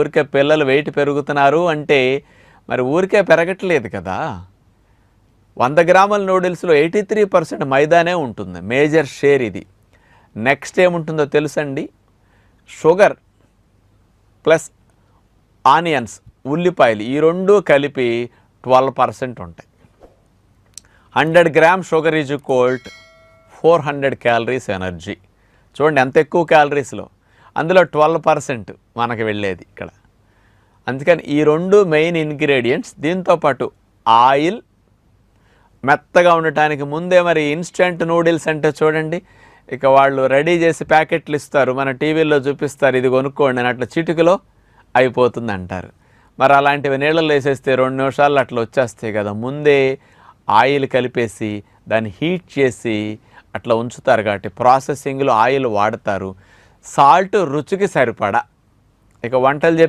ఊరికే పిల్లలు వెయిట్ పెరుగుతున్నారు అంటే మరి ఊరికే పెరగట్లేదు కదా. వంద గ్రాముల నూడిల్స్లో ఎయిటీ త్రీ పర్సెంట్ మైదానే ఉంటుంది. మేజర్ షేర్ ఇది. నెక్స్ట్ ఏముంటుందో తెలుసండి? షుగర్ ప్లస్ ఆనియన్స్ ఉల్లిపాయలు ఈ రెండు కలిపి ట్వెల్వ్ పర్సెంట్ ఉంటాయి. Hundred gram sugar is cold four hundred calories energy. చూడండి ఎంత ఎక్కువ క్యాలరీస్లో. అందులో ట్వెల్వ్ పర్సెంట్ మనకి వెళ్ళేది ఇక్కడ. అందుకని ఈ రెండు మెయిన్ ఇంగ్రీడియంట్స్ దీంతోపాటు ఆయిల్. మెత్తగా ఉండటానికి ముందే మరి ఇన్స్టెంట్ నూడిల్స్ అంటే చూడండి ఇక వాళ్ళు రెడీ చేసి ప్యాకెట్లు ఇస్తారు మన టీవీల్లో చూపిస్తారు ఇది కొనుక్కోండి అని అట్లా చిటికలో అయిపోతుంది అంటారు మరి అలాంటివి నీళ్ళలో వేసేస్తే రెండు నిమిషాలు అట్లా వచ్చేస్తాయి కదా ముందే ఆయిల్ కలిపేసి దాన్ని హీట్ చేసి అట్లా ఉంచుతారు కాబట్టి ప్రాసెసింగ్లో ఆయిల్ వాడతారు. సాల్ట్ రుచికి సరిపడా. ఇక వంటలు చెప్పి